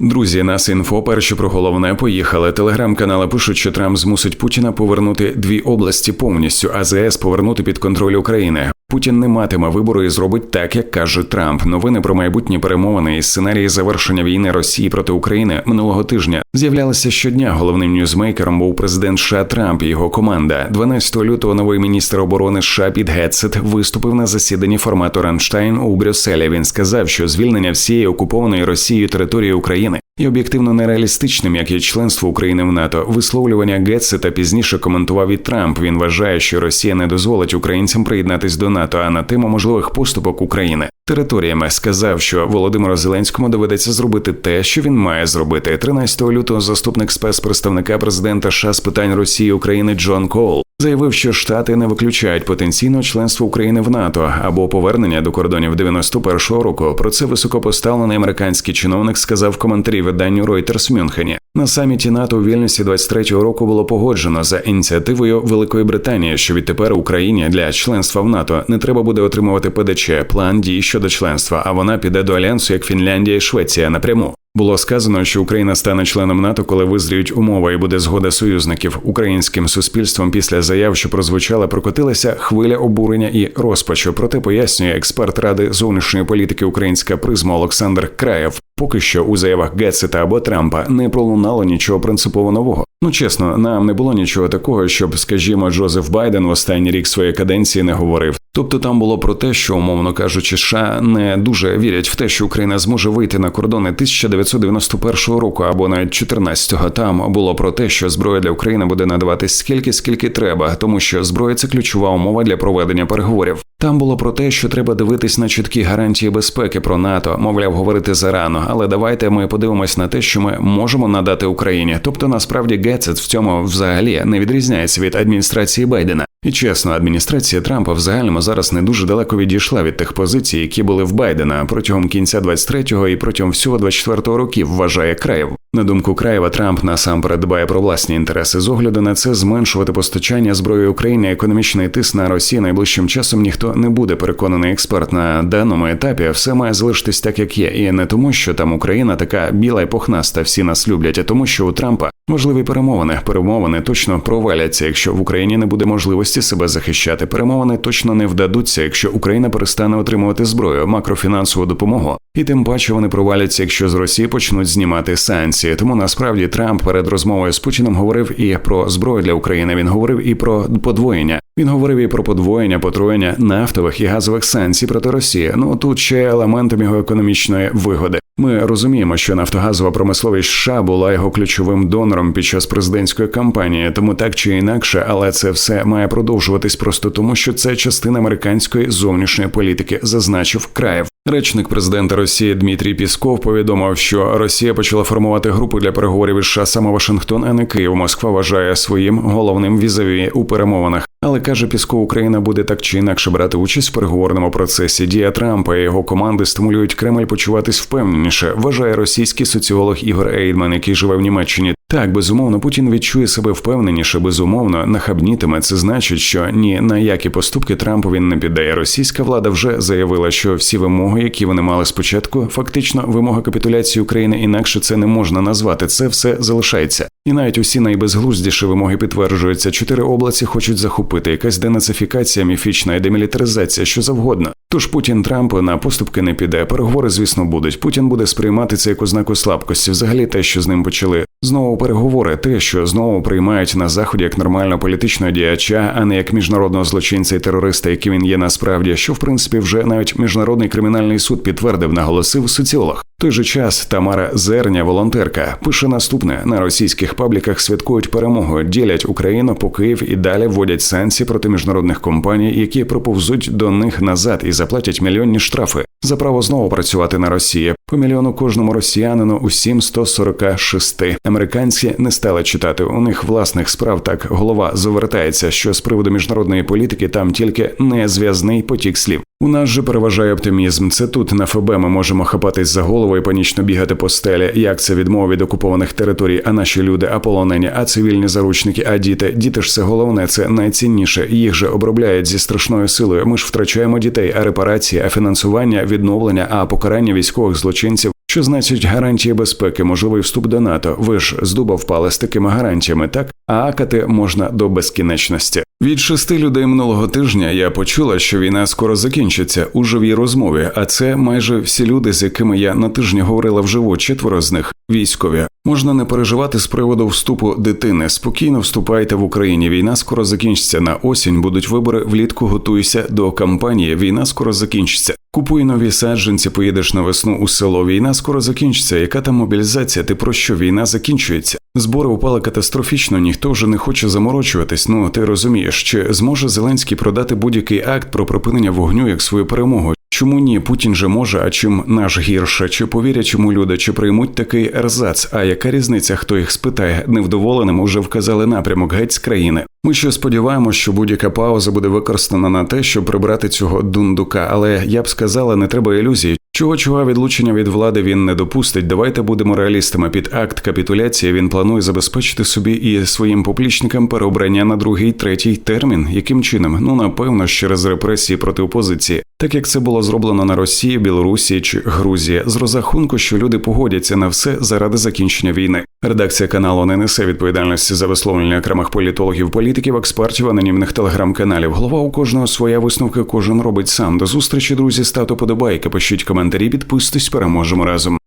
Друзі, нас інфо перші про головне поїхали. Телеграм-канали пишуть, що Трамп змусить Путіна повернути дві області повністю, а ЗС повернути під контроль України. Путін не матиме вибору і зробить так, як каже Трамп. Новини про майбутні перемовини і сценарії завершення війни Росії проти України минулого тижня з'являлися щодня. Головним ньюзмейкером був президент США Трамп і його команда. 12 лютого новий міністр оборони США Піт Гетцет виступив на засіданні формату Ранштайн у Брюсселі. Він сказав, що звільнення всієї окупованої Росією території України і об'єктивно нереалістичним, як є членство України в НАТО. Висловлювання Гетцета пізніше коментував і Трамп. Він вважає, що Росія не дозволить українцям приєднатись до НАТО, а на тему можливих поступок України територіями сказав, що Володимиру Зеленському доведеться зробити те, що він має зробити. 13 лютого заступник спецпредставника президента США з питань Росії України Джон Коул заявив, що Штати не виключають потенційного членства України в НАТО або повернення до кордонів 91-го року. Про це високопоставлений американський чиновник сказав в коментарі виданню Reuters Мюнхені. На саміті НАТО у вільності 23-го року було погоджено за ініціативою Великої Британії, що відтепер Україні для членства в НАТО не треба буде отримувати ПДЧ, план дій щодо членства, а вона піде до альянсу як Фінляндія і Швеція напряму. Було сказано, що Україна стане членом НАТО, коли визріють умови і буде згода союзників українським суспільством. Після заяв, що прозвучала, прокотилася хвиля обурення і розпачу. Проте пояснює експерт ради зовнішньої політики Українська призма Олександр Краєв. Поки що у заявах Гетсета або Трампа не пролунало нічого принципово нового. Ну чесно, нам не було нічого такого, щоб, скажімо, Джозеф Байден в останній рік своєї каденції не говорив. Тобто там було про те, що, умовно кажучи, США не дуже вірять в те, що Україна зможе вийти на кордони 1991 року або навіть 14-го. Там було про те, що зброя для України буде надаватись скільки, скільки треба, тому що зброя це ключова умова для проведення переговорів. Там було про те, що треба дивитись на чіткі гарантії безпеки про НАТО, мовляв, говорити зарано. Але давайте ми подивимось на те, що ми можемо надати Україні. Тобто, насправді, Гетцет в цьому взагалі не відрізняється від адміністрації Байдена. І чесно, адміністрація Трампа в загальному зараз не дуже далеко відійшла від тих позицій, які були в Байдена протягом кінця 23-го і протягом всього 24-го років, вважає Краєв. На думку Краєва, Трамп насамперед дбає про власні інтереси з огляду на це зменшувати постачання зброї Україні, економічний тиск на Росію найближчим часом ніхто не буде переконаний експерт на даному етапі. Все має залишитись так, як є, і не тому, що там Україна така біла й похнаста, всі нас люблять, а тому, що у Трампа можливі перемовини. Перемовини точно проваляться, якщо в Україні не буде можливості себе захищати. Перемовини точно не вдадуться, якщо Україна перестане отримувати зброю, макрофінансову допомогу. І тим паче вони проваляться, якщо з Росії почнуть знімати санкції. Тому насправді Трамп перед розмовою з Путіним говорив і про зброю для України. Він говорив і про подвоєння. Він говорив і про подвоєння, потроєння нафтових і газових санкцій проти Росії. Ну тут ще елементом його економічної вигоди. Ми розуміємо, що нафтогазова промисловість США була його ключовим донором під час президентської кампанії, тому так чи інакше, але це все має продовжуватись просто тому, що це частина американської зовнішньої політики, зазначив краєв. Речник президента Росії Дмитрій Пісков повідомив, що Росія почала формувати групу для переговорів із США саме Вашингтон, а не Київ. Москва вважає своїм головним візаві у перемовинах. Але каже Пісков, Україна буде так чи інакше брати участь в переговорному процесі. Дія Трампа і його команди стимулюють Кремль почуватись впевненіше. Вважає російський соціолог Ігор Ейдман, який живе в Німеччині. Так, безумовно, Путін відчує себе впевненіше, безумовно, нахабнітиме. Це значить, що ні на які поступки Трампу він не піддає. Російська влада вже заявила, що всі вимоги, які вони мали спочатку, фактично вимога капітуляції України, інакше це не можна назвати. Це все залишається. І навіть усі найбезглуздіші вимоги підтверджуються. Чотири області хочуть захопити якась денацифікація, міфічна і демілітаризація, що завгодно. Тож Путін Трамп на поступки не піде. Переговори, звісно, будуть. Путін буде сприймати це як ознаку слабкості. Взагалі, те, що з ним почали знову переговори, те, що знову приймають на заході як нормального політичного діяча, а не як міжнародного злочинця і терориста, яким він є насправді, що в принципі вже навіть міжнародний кримінальний суд підтвердив, наголосив соціолог. Той же час Тамара Зерня, волонтерка, пише наступне: на російських пабліках святкують перемогу, ділять Україну по Київ і далі вводять санкції проти міжнародних компаній, які проповзуть до них назад і заплатять мільйонні штрафи за право знову працювати на Росії. По мільйону кожному росіянину усім 146. Американці не стали читати. У них власних справ так голова завертається, що з приводу міжнародної політики там тільки незв'язний потік слів. У нас же переважає оптимізм. Це тут на ФБ ми можемо хапатись за голову і панічно бігати по стелі. Як це відмова від окупованих територій, а наші люди, а полонені, а цивільні заручники, а діти. Діти ж це головне, це найцінніше. Їх же обробляють зі страшною силою. Ми ж втрачаємо дітей, а репарації, а фінансування, відновлення, а покарання військових злочинців. Що значить гарантії безпеки, можливий вступ до НАТО? Ви ж з дуба впали з такими гарантіями, так? А акати можна до безкінечності. Від шести людей минулого тижня я почула, що війна скоро закінчиться у живій розмові, а це майже всі люди, з якими я на тижні говорила вживу, четверо з них військові. Можна не переживати з приводу вступу дитини. Спокійно вступайте в Україні. Війна скоро закінчиться. На осінь будуть вибори. Влітку готуйся до кампанії. Війна скоро закінчиться. Купуй нові саджанці, поїдеш на весну у село. Війна скоро закінчиться. Яка там мобілізація? Ти про що? Війна закінчується. Збори упали катастрофічно. Ніхто вже не хоче заморочуватись. Ну ти розумієш, чи зможе Зеленський продати будь-який акт про припинення вогню як свою перемогу? Чому ні? Путін же може, а чим наш гірше? Чи повірять чому люди, чи приймуть такий ерзац? А яка різниця, хто їх спитає? Невдоволеним уже вказали напрямок геть з країни. Ми ще сподіваємося, що будь-яка пауза буде використана на те, щоб прибрати цього дундука. Але я б сказала, не треба ілюзій. Чого чого відлучення від влади він не допустить. Давайте будемо реалістами. Під акт капітуляції він планує забезпечити собі і своїм поплічникам переобрання на другий, третій термін. Яким чином? Ну напевно, через репресії проти опозиції, так як це було зроблено на Росії, Білорусі чи Грузії, з розрахунку, що люди погодяться на все заради закінчення війни. Редакція каналу не несе відповідальності за висловлення окремих політологів, політиків, експертів, анонімних телеграм-каналів. Голова у кожного своя висновка, кожен робить сам. До зустрічі, друзі, стату подобайки, пишіть коментарі, підписуйтесь, переможемо разом.